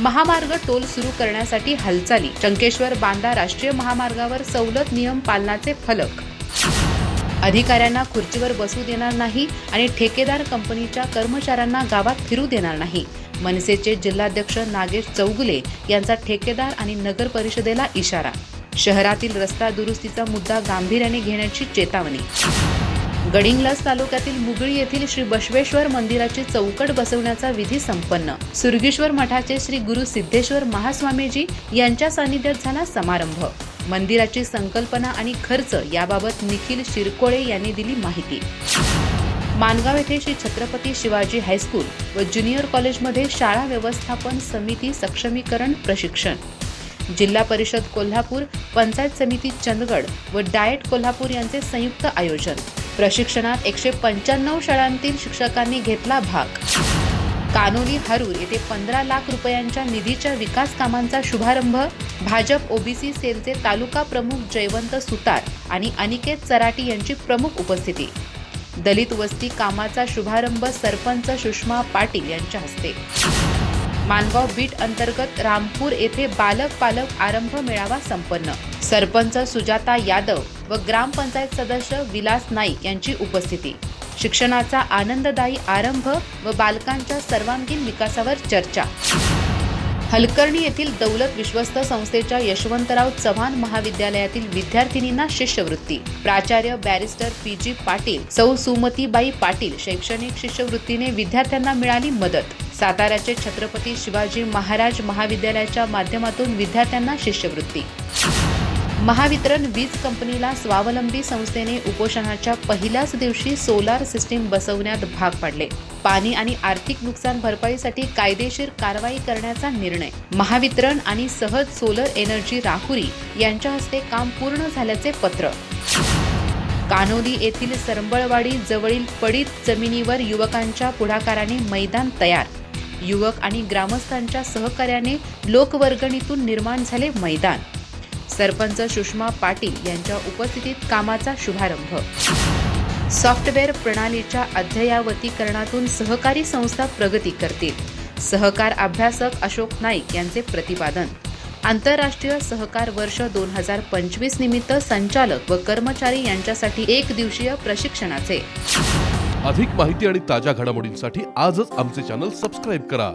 महामार्ग टोल सुरू करण्यासाठी हालचाली. चंकेश्वर बांदा राष्ट्रीय महामार्गावर सवलत नियम पालनाचे फलक. अधिकाऱ्यांना खुर्चीवर बसू देणार नाही आणि ठेकेदार कंपनीच्या कर्मचाऱ्यांना गावात फिरू देणार नाही. मनसेचे जिल्हाध्यक्ष नागेश चौगुले यांचा ठेकेदार आणि नगर परिषदेला इशारा. शहरातील रस्ता दुरुस्तीचा मुद्दा गांभीर्याने घेण्याची चेतावणी. गडिंग्लास तालुक्यातील मुगळी येथील श्री बसवेश्वर मंदिराची चौकट बसवण्याचा विधी संपन्न. सुरगेश्वर मठाचे श्री गुरु सिद्धेश्वर महास्वामीजी यांच्या सानिध्यात झाला समारंभ. मंदिराची संकल्पना आणि खर्च याबाबत निखिल शिरकोळे यांनी दिली माहिती. मानगाव येथे श्री छत्रपती शिवाजी हायस्कूल व ज्युनियर कॉलेजमध्ये शाळा व्यवस्थापन समिती सक्षमीकरण प्रशिक्षण. जिल्हा परिषद कोल्हापूर पंचायत समिती चंदगड व डाएट कोल्हापूर यांचे संयुक्त आयोजन. प्रशिक्षणात एकशे पंच्याण्णव शाळांतील शिक्षकांनी घेतला भाग. कानोली हरूर येथे पंधरा लाख रुपयांच्या निधीच्या विकास कामांचा शुभारंभ भाजप ओबीसी सेलचे तालुका प्रमुख जयवंत सुतार आणि अनिकेत चराटी यांची प्रमुख उपस्थिती. दलित वस्ती कामाचा शुभारंभ सरपंच सुषमा पाटील यांच्या हस्ते. मानगाव बीट अंतर्गत रामपूर येथे बालक पालक आरंभ मेळावा संपन्न. सरपंच सुजाता यादव व ग्रामपंचायत सदस्य विलास नाईक यांची उपस्थिती. शिक्षणाचा आनंददायी आरंभ व बालकांच्या सर्वांगीण विकासावर चर्चा. हलकर्णी येथील दौलत विश्वस्त संस्थेच्या यशवंतराव चव्हाण महाविद्यालयातील विद्यार्थिनींना शिष्यवृत्ती. प्राचार्य बॅरिस्टर पी जी पाटील सौ सुमतीबाई पाटील शैक्षणिक शिष्यवृत्तीने विद्यार्थ्यांना मिळाली मदत. साताऱ्याचे छत्रपती शिवाजी महाराज महाविद्यालयाच्या माध्यमातून विद्यार्थ्यांना शिष्यवृत्ती. महावितरण वीज कंपनीला स्वावलंबी संस्थेने उपोषणाच्या पहिल्याच दिवशी सोलार सिस्टीम बसवण्यात भाग पाडले. पाणी आणि आर्थिक नुकसान भरपाईसाठी कायदेशीर कारवाई करण्याचा निर्णय. महावितरण आणि सहज सोलर एनर्जी राहुरी यांच्या हस्ते काम पूर्ण झाल्याचे पत्र. कानोली येथील सरंबळवाडी जवळील पडीत जमिनीवर युवकांच्या पुढाकाराने मैदान तयार. युवक आणि ग्रामस्थांच्या सहकार्याने लोकवर्गणीतून निर्माण झाले मैदान. सरपंच सुषमा पाटील यांच्या उपस्थितीत कामाचा शुभारंभ. सॉफ्टवेअर प्रणालीच्या अद्ययावतीकरणातून सहकारी संस्था प्रगती करतील. सहकार अभ्यासक अशोक नाईक यांचे प्रतिपादन. आंतरराष्ट्रीय सहकार वर्ष दोन हजार पंचवीस निमित्त संचालक व कर्मचारी यांच्यासाठी एक दिवसीय प्रशिक्षणाचे. अधिक माहिती आणि ताज्या घडामोडींसाठी आजच आमचे चॅनल सबस्क्राईब करा.